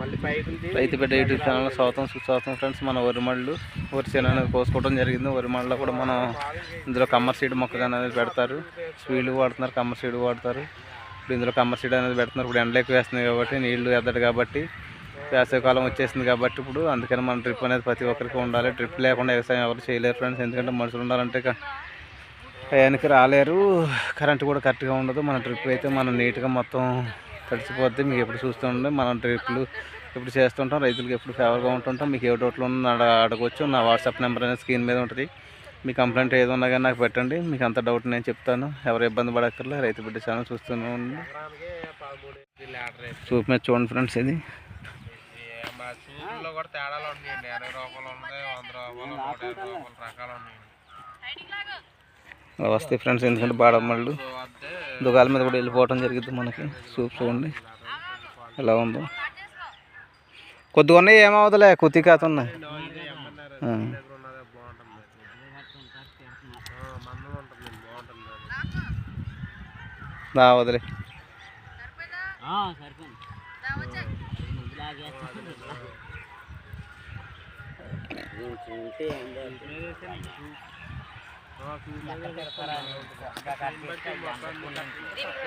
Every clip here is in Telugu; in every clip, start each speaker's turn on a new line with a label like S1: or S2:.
S1: మళ్ళీ
S2: రైతు యూట్యూబ్ ఛానల్ స్వాగతం సుస్వాగతం ఫ్రెండ్స్. మన వరిమళ్ళు వరి చేను కోసుకోవడం జరిగింది. వరి మళ్ళలో కూడా మనం ఇందులో కమ్మర్ సీడ్ మొక్కగా అనేది పెడతారు. స్వీలు వాడుతున్నారు కమ్మర్ సీడ్ వాడతారు. ఇప్పుడు ఇందులో కమ్మర్ సీడ్ అనేది పెడుతున్నారు. ఇప్పుడు ఎండలు ఎక్కువ వేస్తున్నాయి కాబట్టి నీళ్ళు ఎద్దడు కాబట్టి వేసవికాలం వచ్చేసింది కాబట్టి ఇప్పుడు అందుకని మన ట్రిప్ అనేది ప్రతి ఒక్కరికి ఉండాలి. ట్రిప్ లేకుండా వ్యవసాయం ఎవరు చేయలేరు ఫ్రెండ్స్. ఎందుకంటే మనుషులు ఉండాలంటే టయానికి రాలేరు. కరెంటు కూడా కరెక్ట్గా ఉండదు. మన ట్రిప్ అయితే మనం నీట్గా మొత్తం తడిసిపోద్ది మీకు ఎప్పుడు చూస్తూ చూస్తుండే మనం ట్రిప్లు ఎప్పుడు చేస్తుంటాం రైతులకు ఎప్పుడు ఫేవర్గా ఉంటుంటాం. మీకు ఏ డౌట్లు ఉన్నా అడగవచ్చు నా వాట్సాప్ నెంబర్ అనేది స్క్రీన్ మీద ఉంటుంది. మీ కంప్లైంట్ ఏదో ఉన్నా కానీ నాకు పెట్టండి. మీకు అంత డౌట్ నేను చెప్తాను. ఎవరు ఇబ్బంది పడక్కర్లే. రైతు బిడ్డ ఛానల్ చూస్తూనే
S1: ఉంది
S2: చూపు మీద చూడండి ఫ్రెండ్స్ ఇది.
S1: ఏ కూడా తేడాలు ఉన్నాయండి ఎనభై రూపాయలు ఉన్నాయి వంద రూపాయలు నూట యాభై రూపాయలు రకాలు ఉన్నాయండి
S2: అలా వస్తాయి ఫ్రెండ్స్ ఎందుకంటే బాడమ్మళ్ళు దుకాల మీద కూడా వెళ్ళిపోవడం జరిగింది మనకి. సూప్ చూడండి. ఎలా ఉందో. కొద్దిగా ఉన్నాయి ఏమవుతుందిలే కొద్ది కాత ఉన్నాయి
S1: ఇది ఏమన్నారు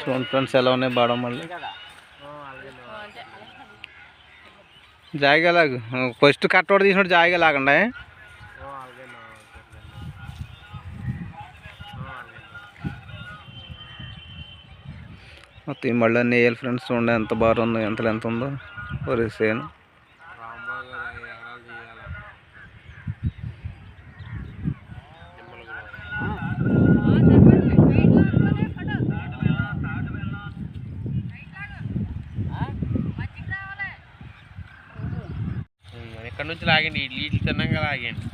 S2: చూడండి ఫ్రెండ్స్ ఎలా ఉన్నాయి బాడమ్మళ్ళు జాయిగా లాగు. ఫస్ట్ కట్టోడ తీసినట్టు జాయిగా లాగండి మొత్తం మళ్ళీ అన్నీ ఫ్రెండ్స్ చూడండి ఎంత బాగా ఉందో ఎంత ఎంత ఉందో. వరి
S1: ఎక్కడి నుంచి లాగండి ఈ నీళ్ళు తిన్నాక లాగండి.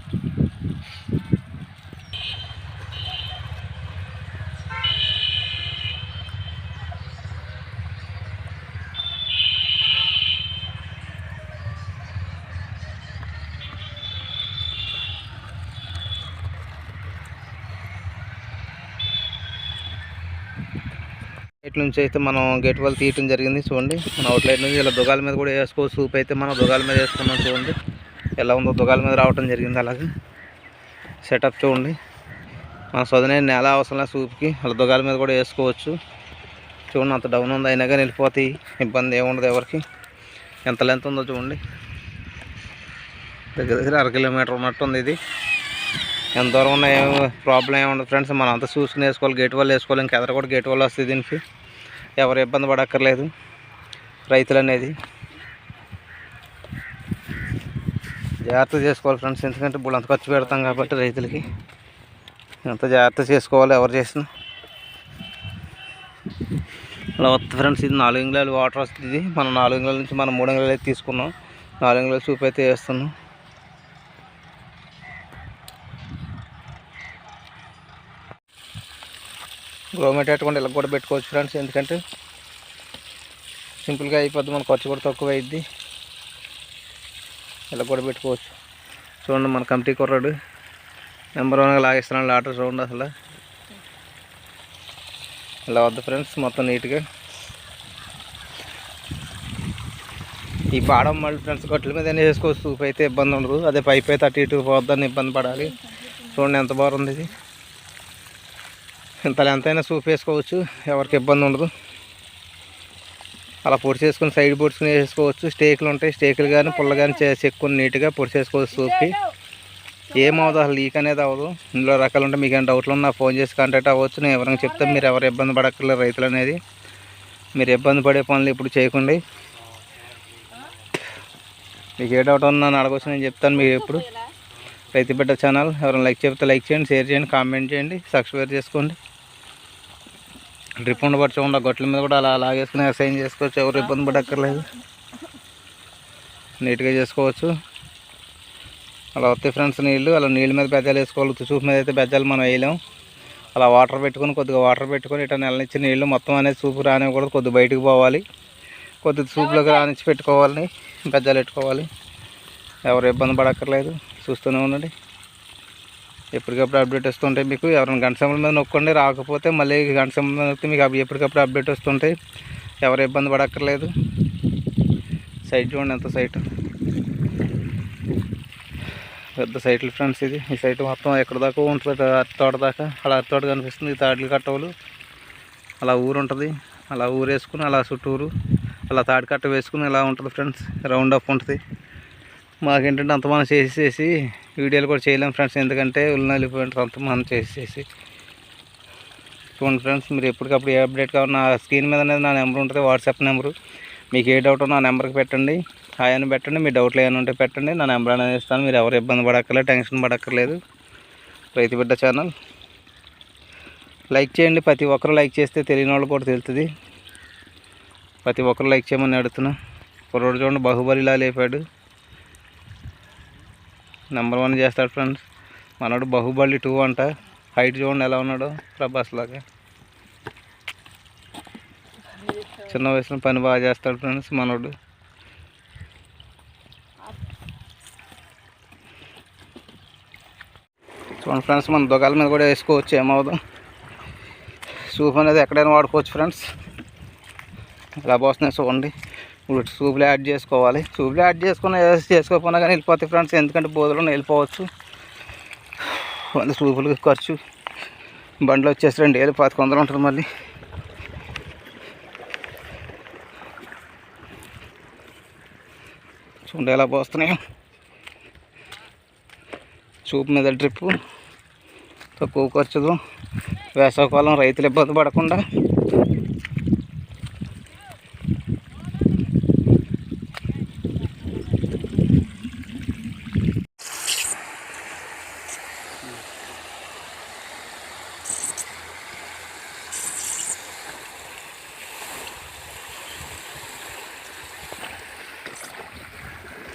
S2: గేట్ నుంచి అయితే మనం గేట్ వాళ్ళు తీయటం జరిగింది చూడండి. మన అవుట్లైట్ నుంచి ఇలా దుగాల మీద కూడా వేసుకోవచ్చు సూప్ అయితే మనం దుగాల మీద వేసుకున్నాం చూడండి. ఎలా ఉందో దుగాల మీద రావటం జరిగింది అలాగే. సెటప్ చూడండి. మన సొదనే నేల అవసరం సూప్కి అలా దుగాల మీద కూడా వేసుకోవచ్చు. చూడండి అంత డౌన్ ఉంది అయినా కానీ వెళ్ళిపోతాయి. ఇబ్బంది ఏముండదు ఎవరికి. ఎంత లెంత్ ఉందో చూడండి. దగ్గర దగ్గర అర కిలోమీటర్ ఉన్నట్టుంది ఇది. ఎంత దూరం ఉన్నా ఏం ప్రాబ్లం ఏముండదు ఫ్రెండ్స్. మనం అంతా చూసుకుని వేసుకోవాలి గేట్ వాళ్ళు వేసుకోవాలి ఇంకా ఎదర కూడా గేట్ వాళ్ళు వస్తుంది దీనికి. ఎవరు ఇబ్బంది పడక్కర్లేదు రైతులు అనేది జాగ్రత్త చేసుకోవాలి ఫ్రెండ్స్. ఎందుకంటే ఇప్పుడు అంత ఖర్చు పెడతాం కాబట్టి రైతులకి. ఎంత జాగ్రత్త చేసుకోవాలి ఎవరు చేసినా. అలా వస్తుంది ఫ్రెండ్స్. ఇది నాలుగు ఇంగ్లాలు వాటర్ వస్తుంది. మనం నాలుగు ఇంగ్లాల నుంచి మనం మూడు ఇంగ్లాలు అయితే తీసుకున్నాం. నాలుగు ఇంగ్లాలు చూపు అయితే వేస్తున్నాం. గవర్నమెంట్ పెట్టుకుంటే ఇలా కూడా పెట్టుకోవచ్చు ఫ్రెండ్స్. ఎందుకంటే సింపుల్గా అయిపోద్ది మన ఖర్చు కూడా తక్కువ అయింది ఇలా కూడా పెట్టుకోవచ్చు. చూడండి మన కమిటీ కుర్రాడు. నెంబర్ వన్గా లాగేస్తున్నాడు లాటర్ చూడండి అసలు. ఇలా వద్దు ఫ్రెండ్స్ మొత్తం నీట్గా. ఈ పాడం మళ్ళీ ఫ్రెండ్స్ గట్ల మీద వేసుకోవచ్చు సూప్ అయితే ఇబ్బంది ఉండదు. అదే పైప్ అయితే అటు ఇటు పోద్దని ఇబ్బంది పడాలి. చూడండి ఎంత బాగుంది ఇది. ఇంత ఎంతైనా సూప్ వేసుకోవచ్చు ఎవరికి ఇబ్బంది ఉండదు. అలా పొడి చేసుకుని సైడ్ పొడుచుకుని వేసుకోవచ్చు. స్టేకులు ఉంటాయి స్టేకులు కానీ పుల్ల కానీ చెక్కుని నీట్గా పొడి చేసుకోవచ్చు సూప్కి. ఏమవుదు అసలు లీక్ అనేది అవ్వదు. ఇందులో రకాలు ఉంటే మీకు ఏమైనా డౌట్లు ఉన్నా ఫోన్ చేసి కాంటాక్ట్ అవ్వచ్చు. నేను ఎవరైనా చెప్తాను మీరు ఎవరు ఇబ్బంది పడక్కర్లేదు రైతులు అనేది. మీరు ఇబ్బంది పడే పనులు ఇప్పుడు చేయకండి. మీకు ఏ డౌట్ ఉన్నా నన్ను అడగవచ్చు నేను చెప్తాను మీరు ఎప్పుడు. రైతు బిడ్డ ఛానల్ ఎవరైనా లైక్ చెప్తే లైక్ చేయండి షేర్ చేయండి కామెంట్ చేయండి సబ్స్క్రైబ్ చేసుకోండి. డ్రిప్ ఉండబట్టి గొట్ల మీద కూడా అలా లాగేసుకుని అసైన్ చేసుకోవచ్చు ఎవరు ఇబ్బంది పడక్కర్లేదు. నీట్గా చేసుకోవచ్చు. అలా వస్తాయి ఫ్రెండ్స్ నీళ్ళు అలా నీళ్ళ మీద బెజ్జాలు వేసుకోవాలి చూపు మీద అయితే బెజ్జాలు మనం వేయలేం. అలా వాటర్ పెట్టుకొని కొద్దిగా వాటర్ పెట్టుకొని ఇట్లా నెలనిచ్చి నీళ్ళు మొత్తం అనేది చూపు రానివ్వకూడదు కొద్దిగా బయటకు పోవాలి. కొద్దిగా చూపులోకి రానిచ్చి పెట్టుకోవాలి బెజ్జాలు పెట్టుకోవాలి. ఎవరు ఇబ్బంది పడక్కర్లేదు చూస్తూనే ఉండండి. ఎప్పటికప్పుడు అప్డేట్ వస్తుంటాయి. మీకు ఎవరైనా గంట సమయం మీద నొక్కండి రాకపోతే మళ్ళీ గంట సమయం మీద నొక్కితే మీకు అవి ఎప్పటికప్పుడు అప్డేట్ వస్తుంటాయి. ఎవరు ఇబ్బంది పడక్కర్లేదు. సైట్ చూడండి ఎంత సైట్ పెద్ద సైట్లు ఫ్రెండ్స్ ఇది. ఈ సైట్ మొత్తం ఎక్కడ దాకా ఉంటుంది అరటి తోట దాకా అలా అరటి తోట కనిపిస్తుంది. తాడులు కట్టవులు. అలా ఊరు ఉంటుంది. అలా ఊరు వేసుకుని అలా చుట్టూరు అలా తాడు కట్ట వేసుకుని ఇలా ఉంటుంది ఫ్రెండ్స్ రౌండ్ అప్ ఉంటుంది. మాకేంటంటే అంత మనం చేసి చేసి వీడియోలు కూడా చేయలేము ఫ్రెండ్స్. ఎందుకంటే ఉల్లిన వెళ్ళిపోయింటారు అంత మనం చేసి చేసి చూడండి ఫ్రెండ్స్ మీరు ఎప్పటికప్పుడు ఏ అప్డేట్ కావాలి నా స్క్రీన్ మీద అనేది నా నెంబర్ ఉంటుంది వాట్సాప్ నెంబరు. మీకు ఏ డౌట్ నా నెంబర్కి పెట్టండి. ఆయన పెట్టండి మీ డౌట్లు ఏమైనా ఉంటే పెట్టండి. నా నెంబర్ అనేది ఇస్తాను మీరు ఎవరు ఇబ్బంది పడక్కర్లేదు టెన్షన్ పడక్కర్లేదు. రైతు బిడ్డ ఛానల్. లైక్ చేయండి ప్రతి ఒక్కరు లైక్ చేస్తే తెలియని వాళ్ళు కూడా తెలుస్తుంది. ప్రతి ఒక్కరు లైక్ చేయమని అడుగుతున్నా. కుర్రోడు చూడండి బాహుబలిలా లేపాడు. నెంబర్ వన్ చేస్తాడు ఫ్రెండ్స్ మనోడు బాహుబలి టూ అంట. హైట్ చూడండి ఎలా ఉన్నాడు. ప్రభాస్ లాగా. చిన్న వయసులో పని బాగా చేస్తాడు ఫ్రెండ్స్ మనోడు. చూడండి ఫ్రెండ్స్ మన దొగాల మీద కూడా వేసుకోవచ్చు ఏమవుదాం సూప్ అనేది ఎక్కడైనా వాడుకోవచ్చు ఫ్రెండ్స్ ఎలా పోస్తున్నాయి చూడండి. సూపులు యాడ్ చేసుకోవాలి. సూపులు యాడ్ చేసుకున్న చేసుకోకపోయినా కానీ వెళ్ళిపోతాయి ఫ్రెండ్స్. ఎందుకంటే బోధలో వెళ్ళిపోవచ్చు. వంద సూపులు ఖర్చు. బండ్లు వచ్చేసి రెండు వేలు పాతిక వందలు ఉంటుంది మళ్ళీ. చూడండి ఎలా పోస్తున్నాయి. చూపు మీద డ్రిప్పు. తక్కువ ఖర్చుతో వేసవకాలం రైతులు ఇబ్బంది పడకుండా